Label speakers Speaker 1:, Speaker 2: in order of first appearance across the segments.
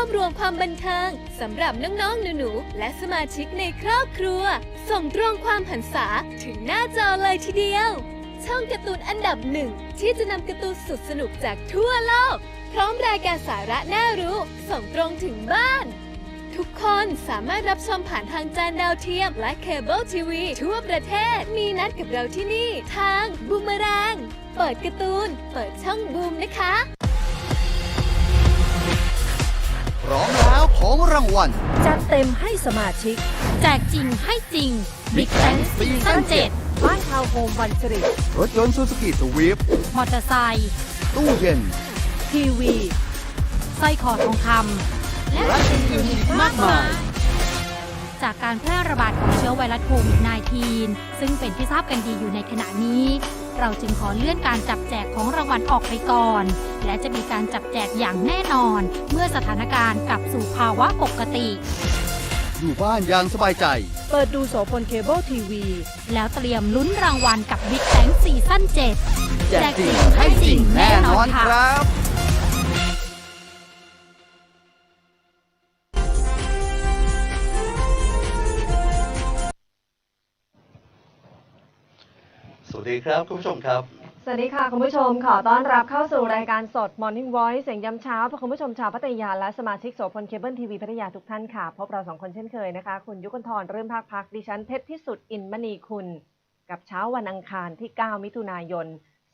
Speaker 1: วบรวมความบันเทิงสำหรับน้องๆหนูๆและสมาชิกในครอบครัว ส่งตรงความหันษาถึงหน้าจอเลยทีเดียว ช่องการ์ตูนอันดับหนึ่งที่จะนำการ์ตูนสุดสนุกจากทั่วโลก พร้อมรายการสาระน่ารู้ ส่งตรงถึงบ้าน ทุกคนสามารถรับชมผ่านทางจานดาวเทียม และเคเบิลทีวีทั่วประเทศมีนัดกับเราที่นี่ ทางบูมแรงเปิดการ์ตูน เปิดช่องบูมนะคะ
Speaker 2: ร้อมแล้วของรางวัล
Speaker 3: จัดเต็มให้สมาชิก
Speaker 4: แจกจริงให้จริง Big Bang ซีซั่น7
Speaker 3: บ้านทาวน์โฮมวันสิริ
Speaker 2: รถยนต์ซูซูกิสวิฟ
Speaker 4: มอเตอร์ไซค์
Speaker 2: ตู้เย็น
Speaker 3: ทีวี
Speaker 4: สร้อยคอทองคำ
Speaker 2: และอื่นๆอีกมากมาย
Speaker 4: จากการแพร่ระบาดของเชื้อไวรัสโควิด -19 ซึ่งเป็นที่ทราบกันดีอยู่ในขณะนี้ เราจึงขอเลื่อนการจับแจกของรางวัลออกไปก่อน และจะมีการจับแจกอย่างแน่นอน เมื่อสถานการณ์กลับสู่ภาวะปกติ
Speaker 2: อยู่บ้านอย่างสบายใจ
Speaker 3: เปิดดูโสพลเคเบิลทีวี
Speaker 4: แล้วเตรียมลุ้นรางวัลกับ Big Bang ซีซั่น7
Speaker 2: แจกจริงให้จริงแน่นอนครับ
Speaker 5: ดีครับคุณผู้ชมครับ
Speaker 6: สวัสดีค่ะ คุณผู้ชมขอต้อนรับเข้าสู่รายการสด Morning Voice เสียงยามเช้าเพื่อคุณผู้ชมชาวพัทยาและสมาชิกโสพลเคเบิลทีวีพัทยาทุกท่านค่ะ พบเราสองคนเช่นเคยนะคะ คุณยุคนทรเริ่มภาคพักดิฉันเพชรพิสุทธิ์อินมณีคุณ กับเช้าวันอังคารที่ 9 มิถุนายน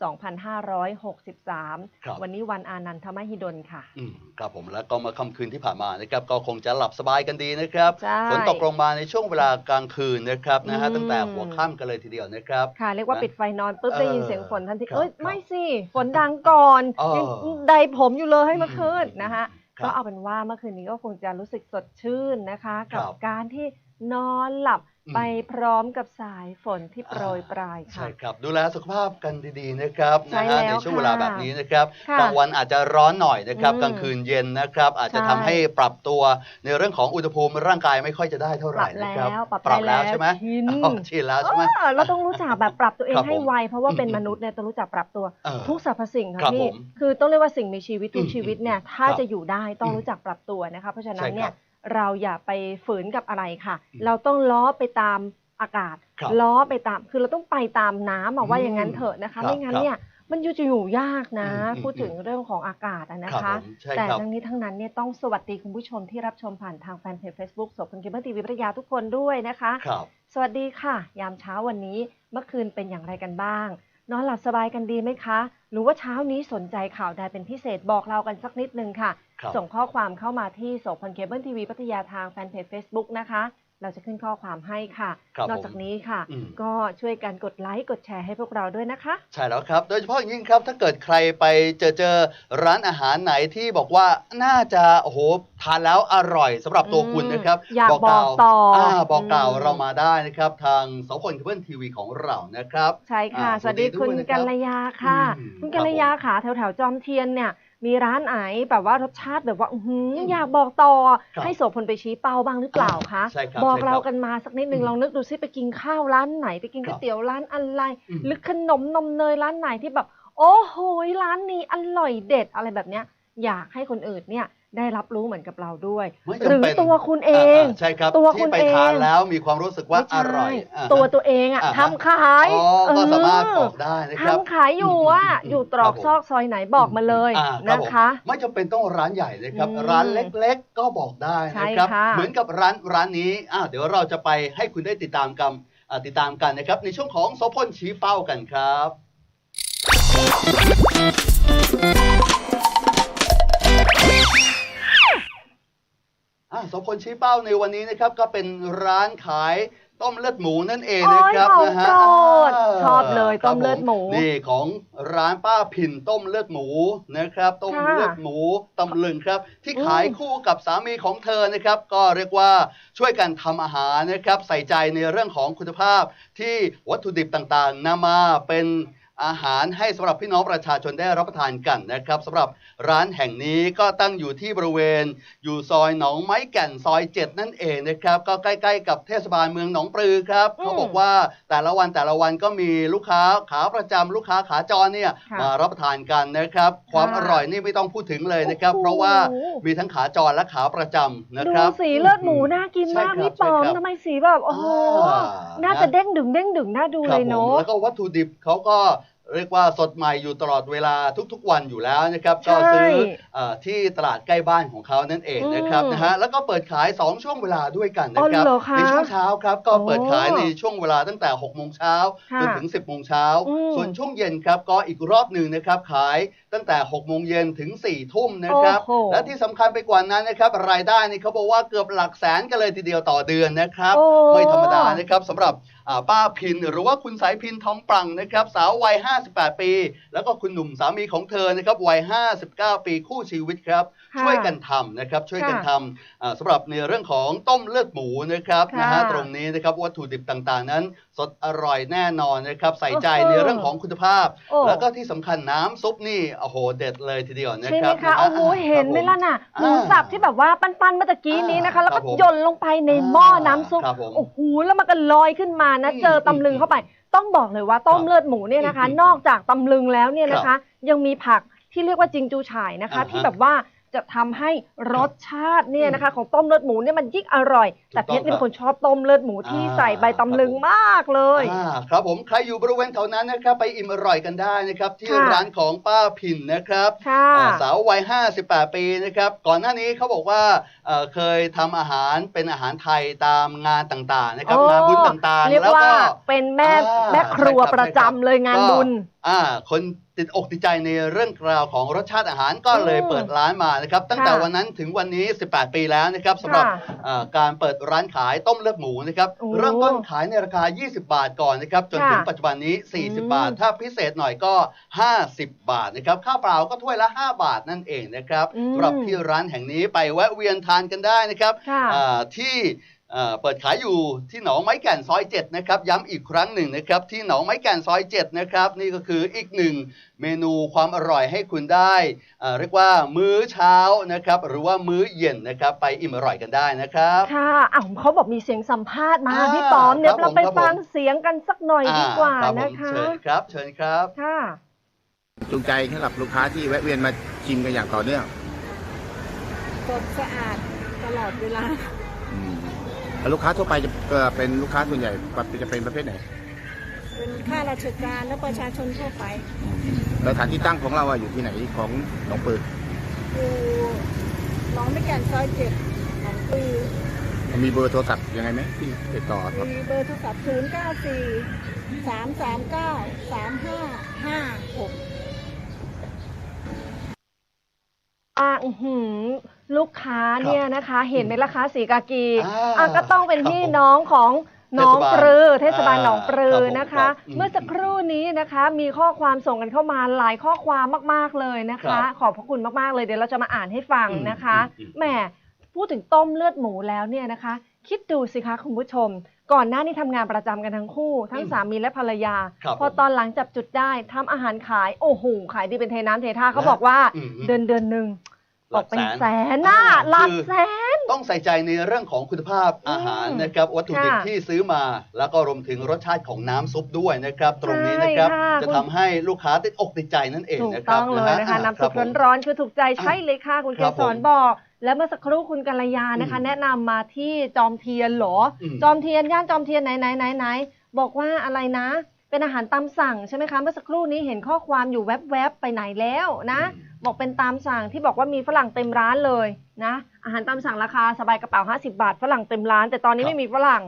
Speaker 6: 2563
Speaker 5: ครับ
Speaker 6: วันนี้วันอานันทมหิดลค่ะ
Speaker 5: อืมครับผมแล้วก็มาค่ำคืนที่ผ่านมานะครับ ก็คงจะหลับสบายกันดีนะครับ
Speaker 6: ใช่
Speaker 5: ฝนตกลงมาในช่วงเวลากลางคืนนะครับนะฮะ
Speaker 6: อืม
Speaker 5: ตั้งแต่หัวค่ำกันเลยทีเดียวนะครับ
Speaker 6: ค่ะเรียกว่า
Speaker 5: นะ
Speaker 6: ปิดไฟนอนปุ๊บ
Speaker 5: เออ
Speaker 6: ได้ยินเสียงฝนทันที
Speaker 5: ครับ
Speaker 6: เอ้ย
Speaker 5: ครับ
Speaker 6: ไม่สิฝนดังก่อน
Speaker 5: เออ
Speaker 6: ยังใดผมอยู่เลยเมื่อคืน
Speaker 5: อืม
Speaker 6: นะคะ
Speaker 5: ครับ
Speaker 6: ก็เอาเป็นว่าเมื่อคืนนี้ก็คงจะรู้สึกสดชื่นนะคะ
Speaker 5: ครั
Speaker 6: กับบการที่นอนหลับ
Speaker 5: อืม
Speaker 6: ไปพร้อมกับสายฝนที่โปรยปลายค่ะ
Speaker 5: ใช่ครับ ดูแลสุขภาพกันดีๆนะครับ
Speaker 6: ใช่
Speaker 5: นะฮะ
Speaker 6: แล้ว
Speaker 5: ในช่วง
Speaker 6: ค่ะ
Speaker 5: เวลาแบบนี้นะครับ
Speaker 6: ค่ะ
Speaker 5: กลางวันอาจจะร้อนหน่อยนะครับ
Speaker 6: อืม
Speaker 5: กลางคืนเย็นนะครับ อาจจะ
Speaker 6: ใช่
Speaker 5: ทำให้ปรับตัวในเรื่องของอุณหภูมิร่างกายไม่ค่อยจะได้เท่าไหร่นะครับ
Speaker 6: ปรับ
Speaker 5: ปรับ
Speaker 6: แล้
Speaker 5: แล้ววใช่ไหม
Speaker 6: ชิน
Speaker 5: อ๋อชินแล้วใช่ไหม
Speaker 6: เออเราต้องรู้จักแบบปรับตัวเอง
Speaker 5: ครับ
Speaker 6: ให้
Speaker 5: ผม
Speaker 6: ไวเพราะว่าเป็น
Speaker 5: อืม
Speaker 6: มนุษย์เนี่ยต้องรู้จักปรับตัว
Speaker 5: เออ
Speaker 6: ทุกสรรพสิ่ง
Speaker 5: ครั
Speaker 6: ค่ะ
Speaker 5: บ
Speaker 6: พี่
Speaker 5: ผม
Speaker 6: คือต้องเรียกว่าสิ่งมีชีวิตทุก
Speaker 5: อืม
Speaker 6: ชีวิตเนี่ยถ้า
Speaker 5: ครับ
Speaker 6: จะอยู่ได้ต้อง
Speaker 5: อืม
Speaker 6: รู้จักปรับตัวนะคะเพราะฉะนั้
Speaker 5: ใช่
Speaker 6: น
Speaker 5: ครับ
Speaker 6: เนี่ย เราอย่าไปฝืนกับอะไรค่ะ
Speaker 5: อืม
Speaker 6: เราต้องล้อไปตามอากาศ
Speaker 5: ครับ
Speaker 6: ล้อไปตาม คือเราต้องไปตามน้ำอะว่า
Speaker 5: อืม
Speaker 6: อย่างนั้นเถอะนะ
Speaker 5: ครั
Speaker 6: คะ
Speaker 5: บ
Speaker 6: ไม่งั้นเนี่ยมันอยู่จะอยู่ยากนะ
Speaker 5: อืมอืม
Speaker 6: พูดถึงเรื่องของอากาศอะนะ
Speaker 5: ครั
Speaker 6: คะ
Speaker 5: บผมใช่
Speaker 6: แต่
Speaker 5: ครับ
Speaker 6: ทั้งนี้ทั้งนั้นเนี่ยต้องสวัสดีคุณผู้ชมที่รับชมผ่านทางแฟนเพจ Facebook สดพันเคเบิลทีวีพัทยาทุกคนด้วยนะคะ
Speaker 5: ครับ
Speaker 6: สวัสดีค่ะ ยามเช้าวันนี้เมื่อคืนเป็นอย่างไรกันบ้าง นอนหลับสบายกันดีไหมคะ หรือว่าเช้านี้สนใจข่าวใดเป็นพิเศษบอกเรากันสักนิดนึงค่ะ
Speaker 5: ครับ
Speaker 6: ส่งข้อความเข้ามาที่โสพลเคเบิลทีวีพัทยาทางแฟนเพจ Facebook นะคะ เราจะขึ้นข้อความให้ค่ะ
Speaker 5: ครับ
Speaker 6: นอก
Speaker 5: ผม
Speaker 6: จากนี้ค่ะ
Speaker 5: อืม
Speaker 6: ก็ช่วยกันกดไลค์กดแชร์ให้พวกเราด้วยนะคะ
Speaker 5: ใช่แล้วครับ โดยเฉพาะอย่างยิ่งครับ ถ้าเกิดใครไปเจอเจอร้านอาหารไหนที่บอกว่าน่าจะโอ้โหทานแล้วอร่อยสำหรับตัวคุณนะครับ
Speaker 6: อืมอยาก
Speaker 5: กล่าว
Speaker 6: บอกต่ออ่า
Speaker 5: บอกกล่าว
Speaker 6: อืม
Speaker 5: เรามาได้นะครับ ทางสพลเคเบิลทีวีของเรานะครับ
Speaker 6: ใช่ค่ะ
Speaker 5: อ่า
Speaker 6: สวัสดี
Speaker 5: สวัสดี
Speaker 6: คุณ
Speaker 5: ด้วยนะครับ
Speaker 6: กัลยาค่ะ
Speaker 5: อืม
Speaker 6: คุณกัลยาค่ะแถวแถวๆจอมเทียนเนี่ย มีร้านไหนแบบว่ารสชาติแบบว่าอื้อหืออยากบอกต่อ
Speaker 5: ครับ
Speaker 6: ให้โสพลไปชี้เป้าบ้างหรือเปล่าคะ
Speaker 5: ใช่ครับ
Speaker 6: บอก
Speaker 5: ใช่ครับ
Speaker 6: เรากันมาสักนิดนึง
Speaker 5: อืม
Speaker 6: ลองนึกดูซิไปกินข้าวร้านไหนไปกิน
Speaker 5: ครั
Speaker 6: ก๋ว
Speaker 5: บ
Speaker 6: ยเตี๋ยวร้านอะไร
Speaker 5: อืม
Speaker 6: หรือขนมนมเนยร้านไหนที่แบบ โอ้โหร้านนี้อร่อยเด็ดอะไรแบบเนี้ย อยากให้คนอื่นเนี่ย ได้รับรู้เหมือนกับเราด้วย
Speaker 5: ไม่
Speaker 6: หรือ
Speaker 5: จำเป็น
Speaker 6: ตัวคุณเองา
Speaker 5: ๆใช่ครับ
Speaker 6: ตัวคุ
Speaker 5: ที่
Speaker 6: ณ
Speaker 5: ไป
Speaker 6: เอง
Speaker 5: ทานแล้วมีความรู้สึกว่า
Speaker 6: ไม่
Speaker 5: อ
Speaker 6: ใช่
Speaker 5: ร่อยอ่าฮะ
Speaker 6: ตัวตัวเองอะ
Speaker 5: อ่าฮะ
Speaker 6: ทำขาย
Speaker 5: อ๋อก็สามารถบอก
Speaker 6: เได้
Speaker 5: นะครับ
Speaker 6: ทำขายอยู่อะ
Speaker 5: อืม
Speaker 6: อยู่ตรอก
Speaker 5: ครับผม
Speaker 6: ซอกซอยไหนบอกมาเลย
Speaker 5: อ่ารับ
Speaker 6: นะ
Speaker 5: ผม
Speaker 6: คะ
Speaker 5: ไม่จำเป็นต้องร้านใหญ่นะครับ
Speaker 6: อืม
Speaker 5: ร้านเล็กๆ ก็บอกได้
Speaker 6: ใช่
Speaker 5: นะครับ
Speaker 6: ค่ะ
Speaker 5: เหมือนกับร้านร้านนี้อ่าเดี๋ยวเราจะไปให้คุณได้ติดตามกันอ่าติดตามกันนะครับ ในช่วงของโซพลชี้เป้ากันครับ อ่าโสพลชี้เป้าในวันนี้นะครับก็เป็นร้านขายต้มเลือดหมูนั่นเอง
Speaker 6: โอ้
Speaker 5: นะ
Speaker 6: ย
Speaker 5: ครับ
Speaker 6: ของ
Speaker 5: นะฮะ
Speaker 6: โปรดาชอบเลย
Speaker 5: ครับ
Speaker 6: ต้มเลือดหมู
Speaker 5: ผนี่ของร้านป้าพินต้มเลือดหมูนะครับ ต้ม
Speaker 6: ค่ะ
Speaker 5: เลือดหมูตำลึงครับ ที่
Speaker 6: อืม
Speaker 5: ขายคู่กับสามีของเธอนะครับ ก็เรียกว่าช่วยกันทำอาหารนะครับ ใส่ใจในเรื่องของคุณภาพที่วัตถุดิบต่างๆนำมาเป็น อาหารให้สำหรับพี่น้องประชาชนได้รับประทานกันนะครับสำหรับร้านแห่งนี้ก็ตั้งอยู่ที่บริเวณ อยู่ซอยหนองไม้แก่นซอย 7 นั่นเองนะครับก็ใกล้ๆกับเทศบาลเมืองหนองปลือครับ
Speaker 6: อืม
Speaker 5: เขาบอกว่าแต่ละวันแต่ละวันก็มีลูกค้าขาประจำลูกค้าขาจรเนี่ย
Speaker 6: ค่ะ
Speaker 5: มารับประทานกันนะครับ ความ
Speaker 6: ค่ะ
Speaker 5: อร่อยนี่ไม่ต้องพูดถึงเลยนะครับ
Speaker 6: โอ้โห
Speaker 5: เพราะว่ามีทั้งขาจรและขาประจำนะ
Speaker 6: ดู
Speaker 5: ครับ
Speaker 6: สีเลือดหมูน่ากินมาก
Speaker 5: ใช่ครับ
Speaker 6: พี่ปอม
Speaker 5: ใช่ครับ
Speaker 6: ทำไมสีแบบโอ้โห
Speaker 5: อ่า
Speaker 6: น่าจะเด้งดึงเด้งดึงน่าดู
Speaker 5: ค
Speaker 6: เล
Speaker 5: รับ
Speaker 6: ย
Speaker 5: ผม
Speaker 6: เนาะ
Speaker 5: แล้วก็วัตถุดิบเขาก็ เรียกว่าสดใหม่อยู่ตลอดเวลาทุกๆวันอยู่แล้วนะครับ
Speaker 6: ใช่
Speaker 5: ก็ซื้อเออที่ตลาดใกล้บ้านของเขานั่นเองนะครับ
Speaker 6: อืม
Speaker 5: นะฮะแล้วก็เปิดขาย 2 ช่วงเวลาด้วยกันนะครับ
Speaker 6: อ๋อเหรอคะ
Speaker 5: ในช่วงเช้าครับก็เปิดขาย
Speaker 6: โอ้
Speaker 5: ในช่วงเวลาตั้งแต่6โมงเช้า
Speaker 6: ค่ะ
Speaker 5: จนถึง 10โมงเช้า
Speaker 6: อืม
Speaker 5: ส่วนช่วงเย็นครับก็อีกรอบหนึ่งนะครับขายตั้งแต่6โมงเย็นถึง4ทุ่มนะครับ
Speaker 6: โอ้โห
Speaker 5: และที่สำคัญไปกว่านั้นนะครับรายได้นี่เขาบอกว่าเกือบหลักแสนกันเลยทีเดียวต่อเดือนนะครับ
Speaker 6: โอ้
Speaker 5: ไม่ธรรมดานะครับสำหรับอ่า ป้าพิน หรือว่าคุณสายพินทองปรังนะครับสาววัย 58 ปี แล้วก็คุณหนุ่มสามีของเธอนะครับวัย 59 ปีคู่ชีวิตครับ
Speaker 6: ค่ะ
Speaker 5: ช่วยกันทำนะครับช่วยกัน
Speaker 6: ค่ะ
Speaker 5: ทำอ่าสำหรับในเรื่องของต้มเลือดหมูนะครับ
Speaker 6: ค่ะ
Speaker 5: นะฮะตรงนี้นะครับวัตถุดิบต่างๆ นั้น สดอร่อยแน่นอนนะครับใส่ใจ
Speaker 6: โอ้โห
Speaker 5: ในเรื่องของคุณภาพ
Speaker 6: โอ้
Speaker 5: แล้วก็ที่สำคัญน้ำซุปนี่โอ้โหเด็ดเลยทีเดียวนะ
Speaker 6: ใช่
Speaker 5: ค
Speaker 6: ไหม
Speaker 5: รับ
Speaker 6: คะ
Speaker 5: นฮ
Speaker 6: โอ้โหเห็นไหมล่ะน่ะหมู
Speaker 5: อ่า
Speaker 6: สับที่แบบว่าปั้นๆเมื่อตะกี้นี้นะคะ
Speaker 5: อ่า
Speaker 6: แล้วก็
Speaker 5: ครับผม
Speaker 6: หย่นลงไปในหม้อน้ำซุป
Speaker 5: ครับผม
Speaker 6: โอ้โหแล้วมันก็ลอยขึ้นมานะ
Speaker 5: อืม
Speaker 6: เจอตำลึงเข้าไป ต้องบอกเลยว่าต้ม
Speaker 5: ครับ
Speaker 6: เลือดหมูเนี่ยนะคะ
Speaker 5: อืม
Speaker 6: นอกจากตำลึงแล้วเนี่ยนะ
Speaker 5: ครั
Speaker 6: คะ
Speaker 5: บ
Speaker 6: ยังมีผักที่เรียกว่าจิงจูฉ่ายนะคะ
Speaker 5: อ่าฮะ
Speaker 6: ที่แบบว่า จะทำให้รสชาติเนี่ยนะคะของต้มเลือดหมูเนี่ยมันยิ่งอร่อย แต่เพชรนี่เป็นคนชอบต้มเลือดหมูที่
Speaker 5: อ่า
Speaker 6: ใส่ใบตำลึงมากเลย
Speaker 5: อ่าครับผมใครอยู่บริเวณแถวนั้นนะครับไปอิ่มอร่อยกันได้นะครับที่
Speaker 6: ค่ะ
Speaker 5: ร้านของป้าพินนะครับ
Speaker 6: ค่ะ
Speaker 5: อ่าสาววัย 58 ปีนะครับก่อนหน้านี้เขาบอกว่าเอ่อเคยทำอาหารเป็นอาหารไทยตามงานต่างๆนะครับ
Speaker 6: โอ้
Speaker 5: งานบุญต่างๆ
Speaker 6: เรียก
Speaker 5: แล้ว
Speaker 6: ว่า
Speaker 5: ก็
Speaker 6: เป็นแม่
Speaker 5: อ่า
Speaker 6: แม่ครัว
Speaker 5: ใช่ครับ
Speaker 6: ประจำเลยงาน
Speaker 5: ก็
Speaker 6: บุญ
Speaker 5: อ่าคนติดอกติดใจในเรื่องราวของรสชาติอาหารก็เลย
Speaker 6: อืม
Speaker 5: เปิดร้านมานะครับ ตั้งแต่
Speaker 6: ค่ะ
Speaker 5: วันนั้นถึงวันนี้ 18 ปีแล้วนะครับสำหรับ
Speaker 6: ค่ะ
Speaker 5: เอ่อการเปิดร้านขายต้มเลือดหมูนะครับ
Speaker 6: โอ้
Speaker 5: เริ่มต้นขายในราคา 20 บาทก่อนนะครับจนถึง
Speaker 6: ค่ะ
Speaker 5: ปัจจุบันนี้ 40
Speaker 6: อืม
Speaker 5: บาท ถ้าพิเศษหน่อยก็ 50 บาทนะครับข้าวเปล่าก็ถ้วยละ 5 บาทนั่นเองนะครับ
Speaker 6: อืม
Speaker 5: สำหรับที่ร้านแห่งนี้ไปแวะเวียนทานกันได้นะครับ
Speaker 6: ค่ะ
Speaker 5: อ่าที่ เอ่อเปิดขายอยู่ที่หนองไม้แก่นซอย7นะครับย้ำอีกครั้งหนึ่งนะครับที่หนองไม้แก่นซอย7นะครับนี่ก็คืออีกหนึ่งเมนูความอร่อยให้คุณได้เอ่อเรียกว่ามื้อเช้านะครับหรือว่ามื้อเย็นนะครับไปอิ่มอร่อยกันได้นะครับ
Speaker 6: ค่ะอ้าวเขาบอกมีเสียงสัมภาษณ์มา
Speaker 5: อ่า
Speaker 6: พี่ปอมเดี๋ยว
Speaker 5: ครับ
Speaker 6: เราไป
Speaker 5: ผม
Speaker 6: ฟังเสียงกันสักหน่อยดีกว่า
Speaker 5: อ่รับผม
Speaker 6: นะคะ
Speaker 5: เชิญครับเชิญครับ
Speaker 6: ค่ะ
Speaker 7: จูงใจสำหรับลูกค้าที่แวะเวียนมาชิมกันอย่างต่อเนื่อง
Speaker 8: สดสะอาดตลอดเวลา
Speaker 7: อืมแล้วลูกค้าทั่วไปจะเอ่อเป็นลูกค้าส่วนใหญ่จะเป็นประเภทไหน
Speaker 8: เป็นข้าราชการและประชาชนทั่วไป
Speaker 7: แล้วสถานที่ตั้งของเราอะอยู่ที่ไหนของหนองปือ
Speaker 8: อยู่หนองไม่แก่นซอยเจ็ดหนองปลือ
Speaker 7: มีเบอร์โทรศัพท์ยังไงไหมที่ติดต่อครับ
Speaker 8: มีเบอร์โทรศัพท์ 0 9 4 3 3 9 3 5 5 6
Speaker 6: อะอื้อหือ ลูกค้าเนี่ยนะคะเห็นไหมล่ะคะสีกากี
Speaker 5: อ่า
Speaker 6: อะก็ต้องเป็น
Speaker 5: ครับ
Speaker 6: พี่
Speaker 5: ผม
Speaker 6: น้องของหน้องปลือเท
Speaker 5: เท
Speaker 6: ศ
Speaker 5: ศ
Speaker 6: บา
Speaker 5: บา
Speaker 6: ล
Speaker 5: ล
Speaker 6: หนองปลือ
Speaker 5: ครับผม
Speaker 6: นะคะ
Speaker 5: ครับอืม
Speaker 6: เมื่อสักครู่นี้นะคะมีข้อความส่งกันเข้ามาหลายข้อความมากๆเลยนะคะ
Speaker 5: ครับ
Speaker 6: ขอบพระคุณมากๆเลยเดี๋ยวเราจะมาอ่านให้ฟังนะคะ
Speaker 5: อืมอืมอืม
Speaker 6: แหมพูดถึงต้มเลือดหมูแล้วเนี่ยนะคะ คิดดูสิคะคุณผู้ชม ก่อนหน้านี้ทำงานประจำกันทั้งคู่ ทั้ง
Speaker 5: อืม
Speaker 6: สามีและภรรยา
Speaker 5: ครับ
Speaker 6: พอ
Speaker 5: ผม
Speaker 6: ตอนหลังจับจุดได้ทำอาหารขายโอ้โหขายดีเป็นเทน้ำเทท่าเขาบอกว่า
Speaker 5: อืมอืม
Speaker 6: เดือนเดือนหนึ่ง
Speaker 5: ห
Speaker 6: ต
Speaker 5: ลั
Speaker 6: ก
Speaker 5: ก
Speaker 6: เป็น
Speaker 5: แสน
Speaker 6: แสนน่ะ
Speaker 5: อ่า
Speaker 6: หลัก
Speaker 5: คือ
Speaker 6: แสน
Speaker 5: ต้องใส่ใจในเรื่องของคุณภาพอาหาร
Speaker 6: อืม
Speaker 5: นะครับวัตถุดิบ
Speaker 6: ค่ะ
Speaker 5: ที่ซื้อมา แล้วก็รวมถึงรสชาติของน้ำซุปด้วยนะครับ ตรงนี้นะครับ
Speaker 6: ใช่ค่ะ
Speaker 5: จะทำให้ลูกค้าติดอกติดใจนั่นเอง
Speaker 6: ถูก
Speaker 5: นะครั
Speaker 6: ต้
Speaker 5: บ
Speaker 6: องเลยนะคะ
Speaker 5: ฮ
Speaker 6: น้ำซุป
Speaker 5: ครับผม
Speaker 6: ร้อนๆคือถูกใจใช่เลยค่ะคุณ
Speaker 5: ค
Speaker 6: เก
Speaker 5: รับ
Speaker 6: สร
Speaker 5: ผม
Speaker 6: บอกและเมื่อสักครู่คุณกัลยานะคะ
Speaker 5: อืม
Speaker 6: แนะนำมาที่จอมเทียนเหรออ
Speaker 5: ม
Speaker 6: จอมเทียนย่านจอมเทียนไหนไหนไหนไหนบอกว่าอะไรนะ เป็นอาหารตามสั่งใช่ไหมคะเมื่อสักครู่นี้เห็นข้อความอยู่แวบๆไปไหนแล้วนะ บอกเป็นตามสั่งที่บอกว่ามีฝรั่งเต็มร้านเลยนะ อาหารตามสั่งราคาสบายกระเป๋า 50 บาท ฝรั่งเต็มร้าน แต่ตอนนี้
Speaker 5: ครับ
Speaker 6: ไม่มีฝรั่ง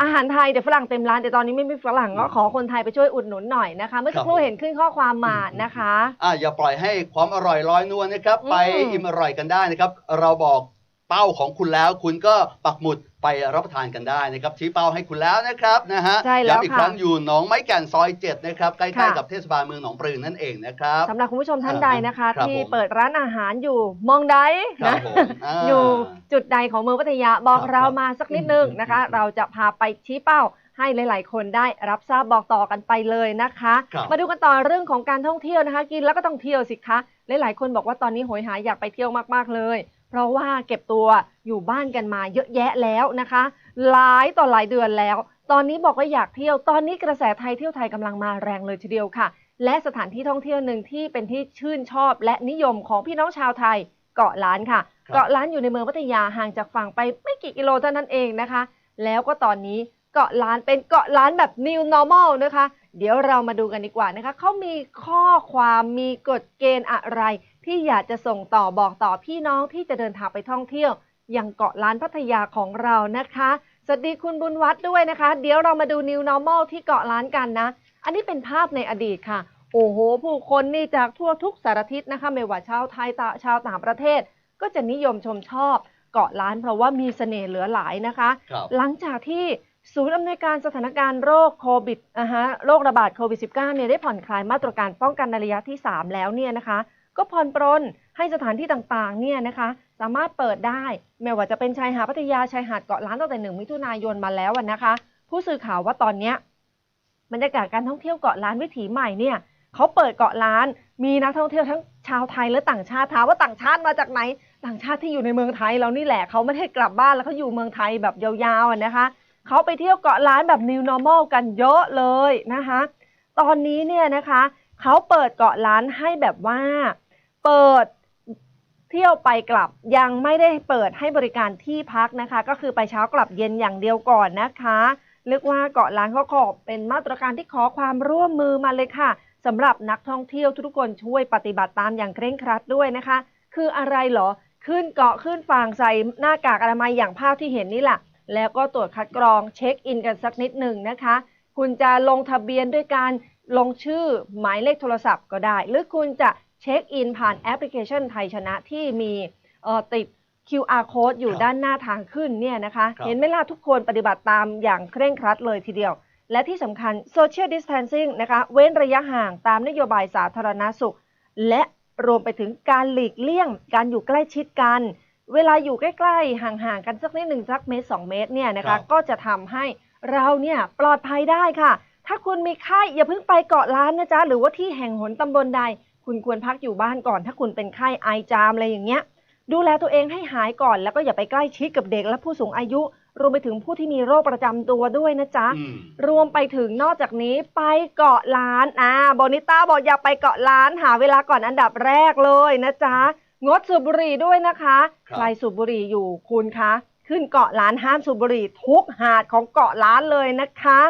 Speaker 6: อาหารไทยแต่ฝรั่งเต็มร้านแต่ตอนนี้ไม่มีฝรั่งก็ขอคนไทยไปช่วยอุดหนุนหน่อยนะคะ เมื่อสักครู่
Speaker 5: ครับผม
Speaker 6: เห็นขึ้นข้อความมานะคะ
Speaker 5: อะอย่าปล่อยให้ความอร่อยลอยนวลนะครับ
Speaker 6: อืม
Speaker 5: ไปอิ่มอร่อยกันได้นะครับ เราบอกเป้าของคุณแล้วคุณก็ปักหมุด ไปรับประทานกันได้นะครับชี้เป้าให้คุณแล้วนะครับนะฮะ
Speaker 6: ใช่แล้ว
Speaker 5: ย้ำอีก
Speaker 6: ค่ะ
Speaker 5: ครั้งอยู่หนองไม้แก่นซอย7นะครับใกล้
Speaker 6: ค่ะ
Speaker 5: ๆกับเทศบาลเมืองหนองปลือนั่นเองนะครับ
Speaker 6: สำหรับคุณผู้ชมท่านใดนะคะ
Speaker 5: ครับ
Speaker 6: ที่
Speaker 5: ผม
Speaker 6: เปิดร้านอาหารอยู่มองใด
Speaker 5: ครั
Speaker 6: นะ
Speaker 5: บผมอ่า
Speaker 6: อยู่จุดใดของเมืองพัทยาบอก
Speaker 5: ครับ
Speaker 6: เรามาสักนิดนึงนะคะ
Speaker 5: อืม
Speaker 6: เราจะพาไปชี้เป้าให้หลาย ๆ คนได้รับทราบบอกต่อกันไปเลยนะคะ
Speaker 5: ครับ
Speaker 6: มาดูกันต่อเรื่องของการท่องเที่ยวนะคะ กินแล้วก็ต้องเที่ยวสิคะหลายๆ คนบอกว่าตอนนี้โหยหาอยากไปเที่ยวมากๆเลย เพราะว่าเก็บตัวอยู่บ้านกันมาเยอะแยะแล้วนะคะ หลายต่อหลายเดือนแล้ว ตอนนี้บอกว่าอยากเที่ยว ตอนนี้กระแสไทยเที่ยวไทยกำลังมาแรงเลยทีเดียวค่ะ และสถานที่ท่องเที่ยวหนึ่งที่เป็นที่ชื่นชอบและนิยมของพี่น้องชาวไทยเกาะล้านค่ะ
Speaker 5: ครับ
Speaker 6: เกาะล้านอยู่ในเมืองพัทยาห่างจากฝั่งไปไม่กี่กิโลเท่านั้นเองนะคะ แล้วก็ตอนนี้เกาะล้านเป็นเกาะล้านแบบ new normal นะคะ เดี๋ยวเรามาดูกันดีกว่านะคะเขามีข้อความมีกฎเกณฑ์อะไร ที่อยากจะส่งต่อบอกต่อพี่น้องที่จะเดินทางไปท่องเที่ยวยังเกาะล้านพัทยาของเรานะคะ สวัสดีคุณบุญวัฒน์ด้วยนะคะ เดี๋ยวเรามาดู new normal ที่เกาะล้านกันนะ อันนี้เป็นภาพในอดีตค่ะ โอ้โห ผู้คนนี่จากทั่วทุกสารทิศนะคะ ไม่ว่าชาวไทยตาชาวต่างประเทศ ก็จะนิยมชมชอบเกาะล้านเพราะว่ามีเสน่ห์เหลือหลายนะคะ
Speaker 5: ครับ
Speaker 6: หลังจากที่ศูนย์อำนวยการสถานการณ์โรคโควิดนะฮะโรคระบาดโควิด -19 เนี่ยได้ผ่อนคลายมาตรการป้องกันในระยะที่ 3 แล้วเนี่ยนะคะ ก็ผ่อนปรนให้สถานที่ต่างๆเนี่ยนะคะสามารถเปิดได้ไม่ว่าจะเป็นชายหาดพัทยาชายหาดเกาะล้านตั้งแต่หนึ่งมิถุนายนมาแล้วนะคะ ผู้สื่อข่าวว่าตอนเนี้บรรยากาศการท่องเที่ยวเกาะล้านวิถีใหม่เนี่ยเขาเปิดเกาะล้าน มีนักท่องเที่ยวทั้งชาวไทยและต่างชาติถามว่าต่างชาติมาจากไหน ต่างชาติที่อยู่ในเมืองไทยเรานี่แหละเขาไม่ได้กลับบ้านแล้วเขาอยู่เมืองไทยแบบยาวๆนะคะเขาไปเที่ยวเกาะล้านแบบ new normal กันเยอะเลยนะคะ ตอนนี้เนี่ยนะคะเขาเปิดเกาะล้านให้แบบว่า เปิดเที่ยวไปกลับยังไม่ได้เปิดให้บริการที่พักนะคะ ก็คือไปเช้ากลับเย็นอย่างเดียวก่อนนะคะเรียกว่าเกาะล้านเขาขอบเป็นมาตรการที่ขอความร่วมมือมาเลยค่ะสำหรับนักท่องเที่ยวทุกคนช่วยปฏิบัติตามอย่างเคร่งครัดด้วยนะคะ คืออะไรเหรอ ขึ้นเกาะขึ้นฝั่งใส่หน้ากากอนามัยอย่างภาพที่เห็นนี่แหละแล้วก็ตรวจคัดกรองเช็คอินกันสักนิดหนึ่งนะคะ คุณจะลงทะเบียนด้วยการลงชื่อหมายเลขโทรศัพท์ก็ได้ หรือคุณจะ เช็คอินผ่านแอปพลิเคชันไทยชนะที่มีเอ่อติด QR code อยู่
Speaker 5: ครับ
Speaker 6: ด้านหน้าทางขึ้นเนี่ยนะคะ
Speaker 5: ครับ
Speaker 6: เห็นไหมล่ะทุกคนปฏิบัติตามอย่างเคร่งครัดเลยทีเดียว และที่สำคัญ Social Distancing นะคะ เว้นระยะห่างตามนโยบายสาธารณสุข และรวมไปถึงการหลีกเลี่ยง การอยู่ใกล้ชิดกัน เวลาอยู่ใกล้ๆ ห่างๆ กันสักนิดหนึ่งสักเมตร 2 เมตรเนี่ยนะ
Speaker 5: ครั
Speaker 6: คะ
Speaker 5: บ
Speaker 6: ก็จะทำให้เราเนี่ยปลอดภัยได้ค่ะ ถ้าคุณมีไข้อย่าเพิ่งไปเกาะล้านนะจ๊ะ หรือว่าที่แห่งหนตำบลใด คุณควรพักอยู่บ้านก่อน ถ้าคุณเป็นไข้ไอจามอะไรอย่างเงี้ย ดูแลตัวเองให้หายก่อน แล้วก็อย่าไปใกล้ชิดกับเด็กและผู้สูงอายุ รวมไปถึงผู้ที่มีโรคประจำตัวด้วยนะจ๊ะ
Speaker 5: อืม
Speaker 6: รวมไปถึงนอกจากนี้ไปเกาะล้านอ่าโบนิต้าบอกอยากไปเกาะล้านหาเวลาก่อนอันดับแรกเลยนะจ๊ะ งดสูบบุหรี่ด้วยนะคะ
Speaker 5: ครับ
Speaker 6: ใครสูบบุหรี่อยู่คุณคะ ขึ้นเกาะล้านห้ามสูบบุหรี่ทุกหาดของเกาะล้านเลยนะคะ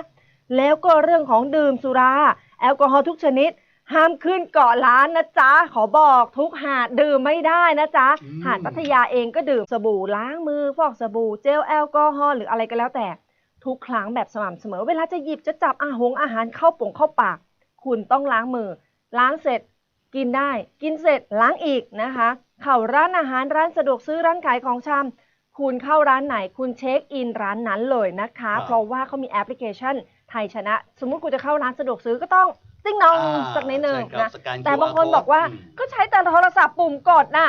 Speaker 6: แล้วก็เรื่องของดื่มสุรา แอลกอฮอล์ทุกชนิด ห้ามขึ้นเกาะล้านนะจ๊ะ ขอบอกทุกหาดดื่มไม่ได้นะจ๊ะ
Speaker 5: อืม
Speaker 6: หาดพัทยาเองก็ดื่มสบู่ล้างมือฟอกสบู่เจลแอลกอฮอล์หรืออะไรก็แล้วแต่ ทุกครั้งแบบสม่ำเสมอ เวลาจะหยิบจะจับอาหงอาหารเข้าปงเข้าปาก คุณต้องล้างมือ ล้างเสร็จ กินได้ กินเสร็จล้างอีกนะคะ เข้าร้านอาหารร้านสะดวกซื้อร้านขายของชำคุณเข้าร้านไหน คุณเช็คอินร้านนั้นเลยนะคะ
Speaker 5: ครับ
Speaker 6: เพราะว่าเขามีแอปพลิเคชันไทยชนะ สมมุติคุณจะเข้าร้านสะดวกซื้อก็ต้อง ติ้งนอง
Speaker 5: อ่า
Speaker 6: สักนิดหนึ่ง
Speaker 5: ใช่ครับ
Speaker 6: นะ
Speaker 5: สแกน
Speaker 6: แต่บางคนบอกว่า
Speaker 5: อืม
Speaker 6: ก็ใช้แต่โทรศัพท์ปุ่มกดน่ะ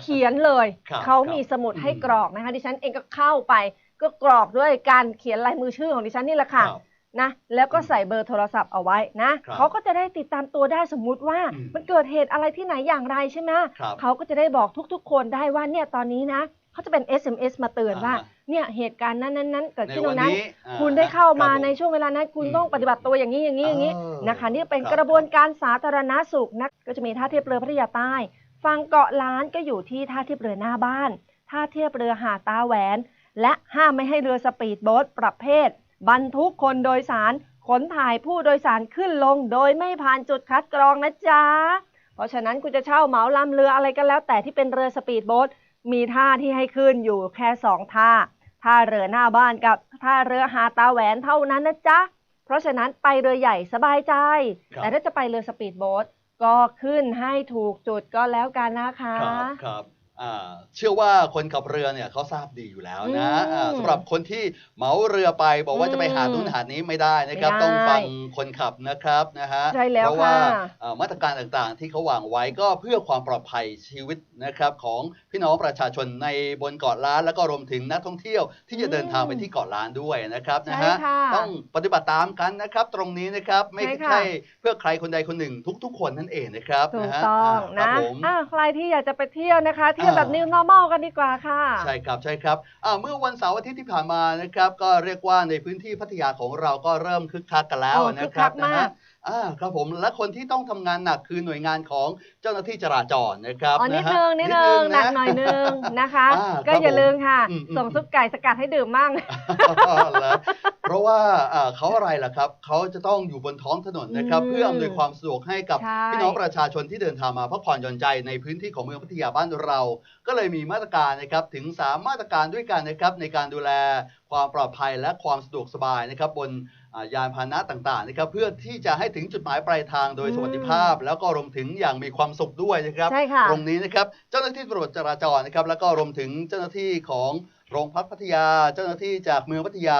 Speaker 6: เขียนเลย
Speaker 5: ครับ
Speaker 6: เขามีสมุดให้
Speaker 5: อืม
Speaker 6: กรอกนะคะดิฉันเองก็เข้าไป ก็กรอกด้วยการเขียนลายมือชื่อของดิฉันนี่แหละค่ะ
Speaker 5: รับ
Speaker 6: นะแล้วก็ใส่เบอร์โทรศัพท์เอาไว้นะ
Speaker 5: ครับ
Speaker 6: เขาก็จะได้ติดตามตัวได้สมมุติว่า
Speaker 5: อืม
Speaker 6: มันเกิดเหตุอะไรที่ไหนอย่างไรใช่ไหม
Speaker 5: ครับ
Speaker 6: เขาก็จะได้บอกทุกๆ คนได้ว่าเนี่ยตอนนี้นะ เขาจะเป็น SMS มาเตือนว่า
Speaker 5: อ่าฮะ
Speaker 6: เนี่ยเหตุการณ์นั้นนั้นๆเกิด
Speaker 5: ใน
Speaker 6: ขึ้นต
Speaker 5: วั
Speaker 6: ร
Speaker 5: น
Speaker 6: งนั้น
Speaker 5: นี้อ่
Speaker 6: คุณได้เข้ามา
Speaker 5: ครับผ
Speaker 6: ในช่วงเวลานั้น คุณ
Speaker 5: อืม
Speaker 6: ต้องปฏิบัติตัวอย่างนี้อย่างนี้อย่างนี้
Speaker 5: เออ
Speaker 6: นะคะนี่เป็น
Speaker 5: ครับ
Speaker 6: กระบวนการสาธารณสุขนะก็จะมีท่าเทียบเรือพัทยาใต้ฝั่งเกาะล้านก็อยู่ที่ท่าเทียบเรือหน้าบ้าน ท่าเทียบเรือหาดตาแหวน และห้ามไม่ให้เรือสปีดโบ๊ทประเภท บรรทุกคนโดยสารขนถ่ายผู้โดยสารขึ้นลง โดยไม่ผ่านจุดคัดกรองนะจ๊ะ เพราะฉะนั้นคุณจะเช่าเหมาลำเรืออะไรก็แล้ว แต่ที่เป็นเรือสปีดโบ๊ท มีท่าที่ให้ขึ้นอยู่แค่สองท่า ท่าเรือหน้าบ้านกับท่าเรือหาดตาแหวนเท่านั้นนะจ๊ะ เพราะฉะนั้นไปเรือใหญ่สบายใจ
Speaker 5: ครับ
Speaker 6: แต่ถ้าจะไปเรือสปีดโบ๊ทก็ขึ้นให้ถูกจุดก็แล้วกันนะคะ
Speaker 5: ครับครับอ่า เชื่อว่าคนขับเรือเนี่ยเขาทราบดีอยู่แล้วนะ
Speaker 6: อืม
Speaker 5: อ่าสำหรับคนที่เหมาเรือไปบอกว่าจะไปหาดนู้นหาดนี้ไม่ได้นะครับ
Speaker 6: ไม่ได้
Speaker 5: ต้องฟังคนขับนะครับนะฮะ
Speaker 6: ใช่แล้ว
Speaker 5: เพราะว่า
Speaker 6: ค่ะ
Speaker 5: เอ่อมาตรการต่างๆ ที่เขาวางไว้ก็เพื่อความปลอดภัยชีวิตนะครับของพี่น้องประชาชนในบนเกาะล้าน แล้วก็รวมถึงนักท่องเที่ยวที่จะเดินทางไปที่เกาะล้านด้วยนะครับนะฮะ
Speaker 6: ใช่ค่ะ
Speaker 5: ต้องปฏิบัติตามกันนะครับ ตรงนี้นะครับไม่
Speaker 6: ใช่ค่ะ
Speaker 5: ใช่เพื่อใครคนใดคนหนึ่งทุก ๆ คนนั่นเองนะครับ
Speaker 6: ถู
Speaker 5: นะ
Speaker 6: ก
Speaker 5: ฮะ
Speaker 6: ต้องา
Speaker 5: ครั
Speaker 6: นะ
Speaker 5: บผม
Speaker 6: อะใครที่อยากจะไปเที่ยวนะคะเที่ยวแบบ
Speaker 5: อ่า
Speaker 6: new normal กันดีกว่าค่ะ
Speaker 5: ใช่ครับใช่ครับอ่าเมื่อวันเสาร์อาทิตย์ที่ผ่านมานะครับ ก็เรียกว่าในพื้นที่พัทยาของเราก็เริ่มคึกคักกันแล้ว
Speaker 6: โอ้
Speaker 5: นะ
Speaker 6: คึก
Speaker 5: ค
Speaker 6: คั
Speaker 5: รับ
Speaker 6: ก
Speaker 5: นะ
Speaker 6: มา
Speaker 5: ฮะ
Speaker 6: ก
Speaker 5: อ่าครับผมและคนที่ต้องทำงานหนักคือหน่วยงานของเจ้าหน้าที่จราจรนะครับ
Speaker 6: อ๋อนิดะ
Speaker 5: ฮะ
Speaker 6: นึงนิดนึงหนักะหน่อยนึงนะคะ
Speaker 5: อ่า
Speaker 6: ก็
Speaker 5: ครับ
Speaker 6: อย่าลืมค่ะ
Speaker 5: อืมอืม
Speaker 6: ส่งซุปไก่สกัดให้ดื่มมั่ง
Speaker 5: เหรอเพราะว่าอ่าเขาอะไรล่ะครับ เขาจะต้องอยู่บนท้องถนนนะครับ
Speaker 6: อืม
Speaker 5: เพื่ออำนวยความสะดวกให้กับ
Speaker 6: ใช่
Speaker 5: พี่น้องประชาชนที่เดินทางมาพักผ่อนหย่อนใจในพื้นที่ของเมืองพัทยาบ้านเรา ก็เลยมีมาตรการนะครับถึง 3 มาตรการด้วยกันนะครับในการดูแลความปลอดภัยและความสะดวกสบายนะครับบนอ่า ยานพาหนะต่างๆนะครับเพื่อที่จะให้ถึงจุดหมายปลายทางโดย
Speaker 6: อืม
Speaker 5: สวัสดิภาพ แล้วก็รวมถึงอย่างมีความสุขด้วยนะครับ
Speaker 6: ใช่ค่ะ
Speaker 5: ตรงนี้นะครับเจ้าหน้าที่ตำรวจจราจรนะครับแล้วก็รวมถึงเจ้าหน้าที่ของโรงพักพัทยา เจ้าหน้าที่จากเมืองพัทยา